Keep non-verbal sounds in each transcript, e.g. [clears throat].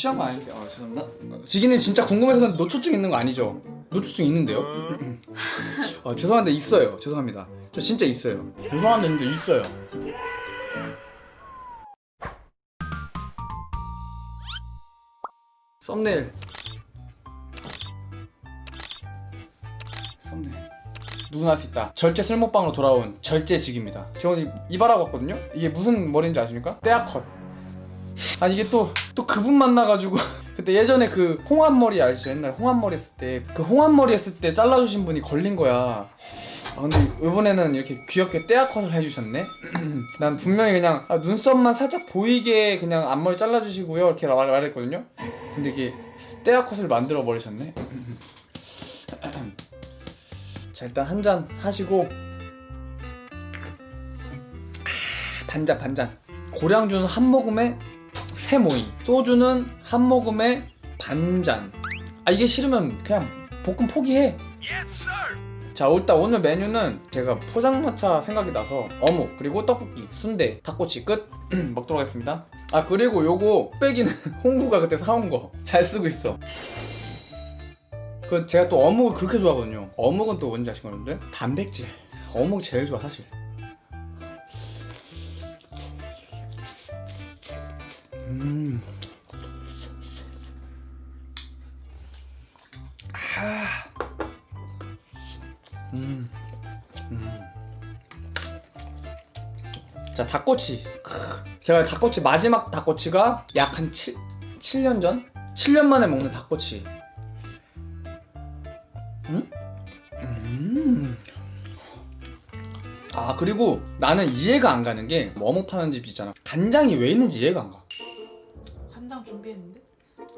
시험 아닌데. 아 죄송합니다. 어, 지기님 진짜 궁금해서 노출증 있는 거 아니죠? 노출증 있는데요? 아 죄송한데 있어요. 죄송합니다. 저 진짜 있어요. 죄송한데 근데 있어요. 썸네일. 썸네일. 누구나 할 수 있다. 절제 쓸모방으로 돌아온 절제직입니다. 오늘 이발하고 왔거든요? 이게 무슨 머리인지 아십니까? 떼아컷 아 이게 또 또 그분 만나가지고 [laughs] 그때 예전에 그 홍합머리 아시죠? 옛날 홍합머리 했을 때. 그 홍합머리 했을 때 잘라주신 분이 걸린 거야. 아 근데 이번에는 이렇게 귀엽게 떼아컷을 해주셨네? [clears throat] 난 분명히 그냥 아, 눈썹만 살짝 보이게 그냥 앞머리 잘라주시고요. 이렇게 말, 말했거든요? 근데 이게 떼아컷을 만들어 버리셨네? [clears throat] 자 일단 한 잔 하시고. 아, 반잔 반잔. 고량주는 한 모금에 세 모이 소주는 한 모금에 반잔. 아 이게 싫으면 그냥 볶음 포기해. 자 일단 오늘 메뉴는 제가 포장마차 생각이 나서 어묵 그리고 떡볶이 순대 닭꼬치 끝. [clears throat] 먹도록 하겠습니다. 아 그리고 요거 빼기는 [laughs] 홍구가 그때 사온 거. 잘 쓰고 있어. 그 제가 또 어묵을 그렇게 좋아하거든요. 어묵은 또 뭔지 아시는 건데? 단백질. 어묵 제일 좋아 사실 음. 아. 음. 음. 자, 닭꼬치. 크. 제가 닭꼬치 마지막 닭꼬치가 약 한 7, 7년 전? 7년 만에 먹는 닭꼬치. 아, 그리고 나는 이해가 안 가는 게 어묵 파는 집 있잖아. 간장이 왜 있는지 이해가 안 가. 간장 준비했는데?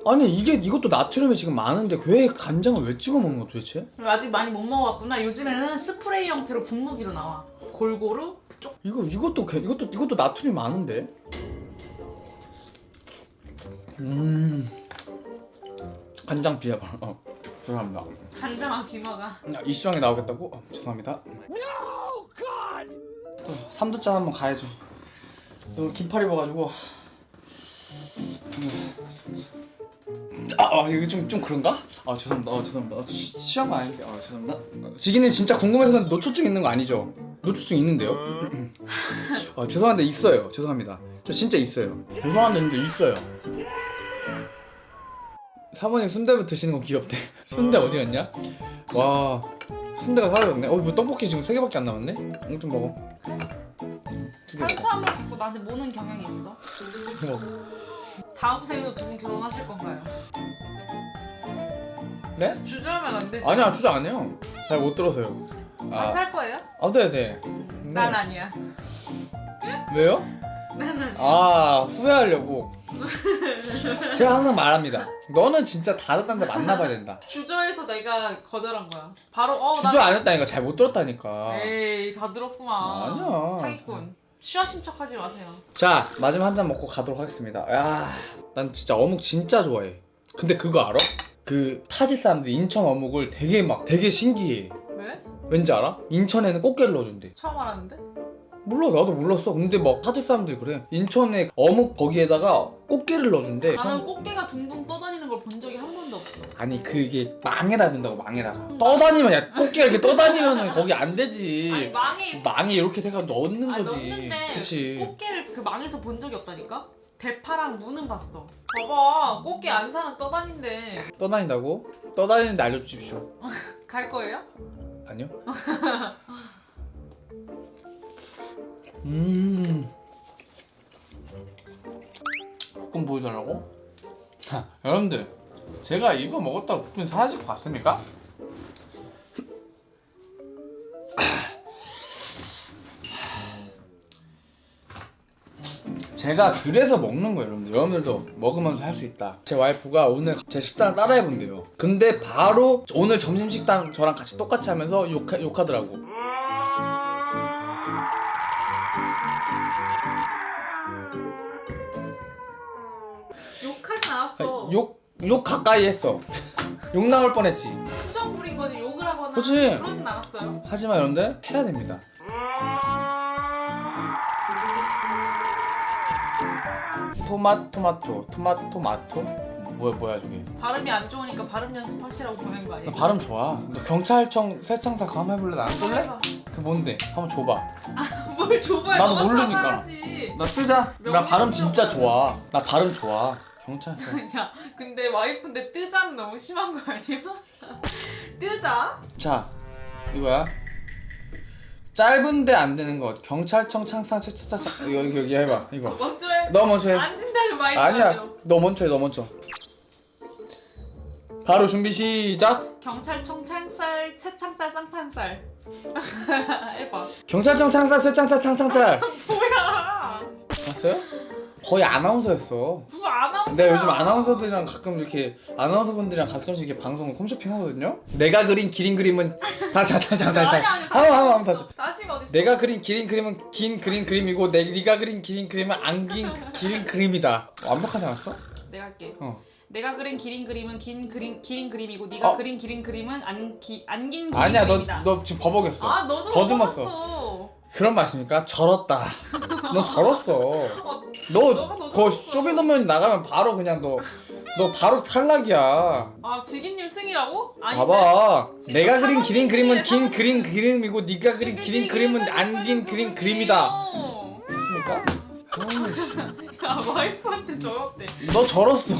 아니 이게 이것도 나트륨이 지금 많은데 왜 간장을 왜 찍어 먹는 거야 도대체? 아직 많이 못 먹어봤구나. 요즘에는 스프레이 형태로 분무기로 나와. 골고루 쪽. 이거 이것도 개- 이것도 이것도 나트륨 많은데. 음. 간장 비하발. 어. 죄송합니다. 간장아 귀마가. 야, 이슈왕에 나오겠다고? 어, 죄송합니다. No God. 삼두짠 한번 가야죠. 오늘 긴팔 입어가지고. 아, 아 이거 좀 좀 그런가? 아 죄송합니다. 아 죄송합니다. 아, 시, 시험 아닌데. 아 죄송합니다. 어, 지기님 진짜 궁금해서 노출증 있는 거 아니죠? 노출증 있는데요? 아 죄송한데 있어요. 죄송합니다. 저 진짜 있어요. 죄송한데 근데 있어요. 사모님 순대부 드시는 거 귀엽대. [laughs] 순대 어디 갔냐? 와 순대가 사라졌네. 어 뭐 떡볶이 지금 세 개밖에 안 남았네? 응, 좀 먹어. 두 개. 탄수화물 자꾸 나한테 모는 경향이 있어. 먹어. 다음 생에도 두 분 결혼하실 건가요? 네? 주저하면 안 되지. 아니야 주저 아니에요. 잘 못 들어서요. 아, 아, 살 거예요? 아 네네. 난 아니야. 왜요? 난 아니야. 아 후회하려고. [laughs] 제가 항상 말합니다. 너는 진짜 다른 남자 만나봐야 된다. 주저해서 내가 거절한 거야. 바로 어 주저 안 했다니까 잘 못 들었다니까. 에이 다 들었구만. 아니야. 사기꾼. 쉬하신 척하지 마세요. 자 마지막 한 잔 먹고 가도록 하겠습니다. 야, 난 진짜 어묵 진짜 좋아해. 근데 그거 알아? 그 타지 사람들이 인천 어묵을 되게 막 되게 신기해. 왜? 왠지 알아? 인천에는 꽃게를 넣어준대. 처음 알았는데? 몰라 나도 몰랐어. 근데 막 타지 사람들이 그래. 인천에 어묵 거기에다가 꽃게를 넣어준대. 나는 꽃게가 둥둥 떠다니는 걸 본 적이 한 번도 없어. 아니 그게 망에다 넣는다고 망에다가 떠다니면 야 꽃게가 이렇게 떠다니면은 거기 안 되지. 아니 망에 망에 이렇게 돼가 넣는 아니, 거지. 넣는데 그치. 꽃게를 그 망에서 본 적이 없다니까? 대파랑 무는 봤어. 봐봐, 꽃게 안 사는 떠다닌대. 떠다닌다고? 떠다니는데 알려주십시오. [laughs] 갈 거예요? 아니요. [laughs] 음. 볶음 보여달라고? 하, 여러분들, 제가 이거 먹었다고 볶음 사라질 것 같습니까? 제가 그래서 먹는 거예요, 여러분들. 여러분들도 먹으면서 할 수 있다. 제 와이프가 오늘 제 식단을 따라해 본대요. 근데 바로 오늘 점심 식단 저랑 같이 똑같이 하면서 욕하, 욕하더라고. 욕하진 않았어. 욕, 욕 가까이 했어. 욕 나올 뻔했지. 수정 부린 거지 욕을 하거나 그치. 그러진 않았어요. 하지만 여러분들 해야 됩니다. 토마 토마토, 토마 토마토, 뭐야 뭐야 저게 발음이 안 좋으니까 발음 연습하시라고 보낸 거 나 아니에요? 발음 좋아 너 경찰청 세창사 그거 한번 해볼래? 나 안 쏠래? 그 뭔데? 한번 줘봐 뭘 줘봐요 나도 너가 모르니까. 나 쓰자 나 발음 진짜. 좋아 나 발음 좋아 경찰서 [laughs] 야 근데 와이프인데 뜨자는 너무 심한 거 아니야? [laughs] 뜨자? 자 이거야 짧은데 안 되는 것 경찰청 창상 이거 이거 여기 해봐 이거. 먼저 해. 너 먼저 해. 앉은다는 마인드 아니야. 아니야 너 먼저 해너 먼저. 바로 준비 시작. 경찰청 창살 채창살 쌍창살. [laughs] 해봐. 경찰청 창사 쇠창사 창창짤 뭐야. 봤어요? 거의 아나운서였어. 무슨 아나운서 내가 요즘 아나운서들이랑 가끔 이렇게 아나운서분들이랑 가끔씩 이렇게 방송 홈쇼핑 하거든요? 내가 그린 기린 그림은 다시 다시 다시 다시 아니 다시 아니 한번 한번 다시. 다시가 어딨어 내가 그린 기린 그림은 긴 그린 그림이고 내, 네가 그린 기린 그림은 안 긴 기린 그림이다. 완벽하지 않았어? 내가 할게. 어. 내가 그린 기린 그림은 긴 그린 기린 그림이고 네가 어? 그린 기린 그림은 안기안긴 기린 아니야 너, 그림이다. 너 지금 버벅였어. 아 너도. 먹었어. 그런 맛입니까? 절었다 너 절었어 어, 너 너가 더그 절었어. 쇼미더머니 나가면 바로 그냥 너 너 바로 탈락이야 아 지기님 승이라고? 아니 봐봐 내가 그린 기린 그림은 긴 그린 그림이고 네가 그린 기린 그림은 안긴 기린 그림이다? 야 와이프한테 저었대. 너 절었어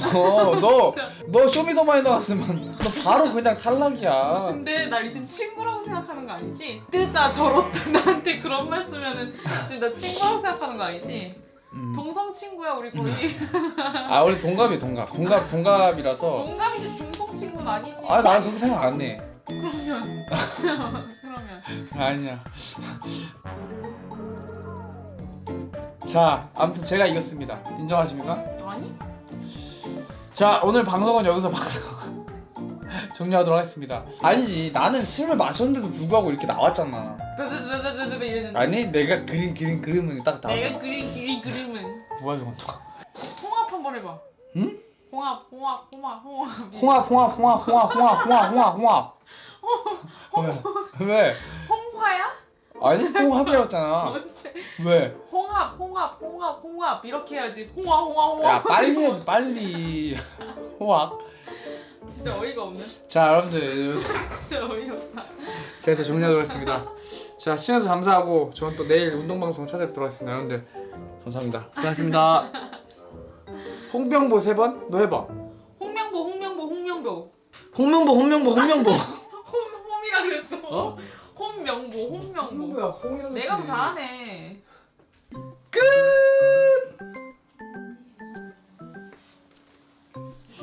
너너 쇼미더머니 나왔으면 너 바로 그냥 탈락이야. 근데 날 이제 친구라고 생각하는 거 아니지? 뜨자 저렇다. [laughs] 나한테 그런 말 쓰면은 지금 나 친구라고 생각하는 거 아니지? 음. 동성 친구야 우리 거의. 아 원래 동갑이 동갑. 동갑 동갑이라서. 동갑이지 동성 친구는 아니지. 아 나는 그렇게 생각 안 해. 그러면. [laughs] 그러면. 아니야 자 아무튼 제가 이겼습니다 인정하십니까? 아니? 자 오늘 방송은 여기서 방송 종료하도록 하겠습니다 아니지 나는 술을 마셨는데도 불구하고 이렇게 나왔잖아 아니 내가 그린 그린 그림은 딱 내가 나왔잖아 그린 이 그림은 뭐야 저건 또 홍합 한번 해봐 응? 홍합 홍합 홍합 홍합 홍합 홍합 홍합 홍합 홍합 홍합 홍합 홍합 왜? 왜? 홍화야? 아니 언제? 왜? 홍합 홍합 홍합 홍합. 이렇게 해야지. 홍화 홍화 홍화 야 빨리 해야지 빨리. [laughs] 홍합. 진짜 어이가 없네. 자 여러분들. [laughs] 진짜 어이없다. 제가 이제 정리하도록 하겠습니다. 자 시청해주셔서 감사하고 저는 또 내일 운동 방송 찾아뵙도록 하겠습니다. 여러분들 감사합니다. [laughs] 고맙습니다. 홍명보 세 번? 너 해봐. 홍명보 홍명보 홍명보. 홍명보 홍명보 홍명보. 홈 홈이라 그랬어. 어? 홍명보 홍명보. 홍명보야 홍이라고 내가 더 했지. 잘하네. 끝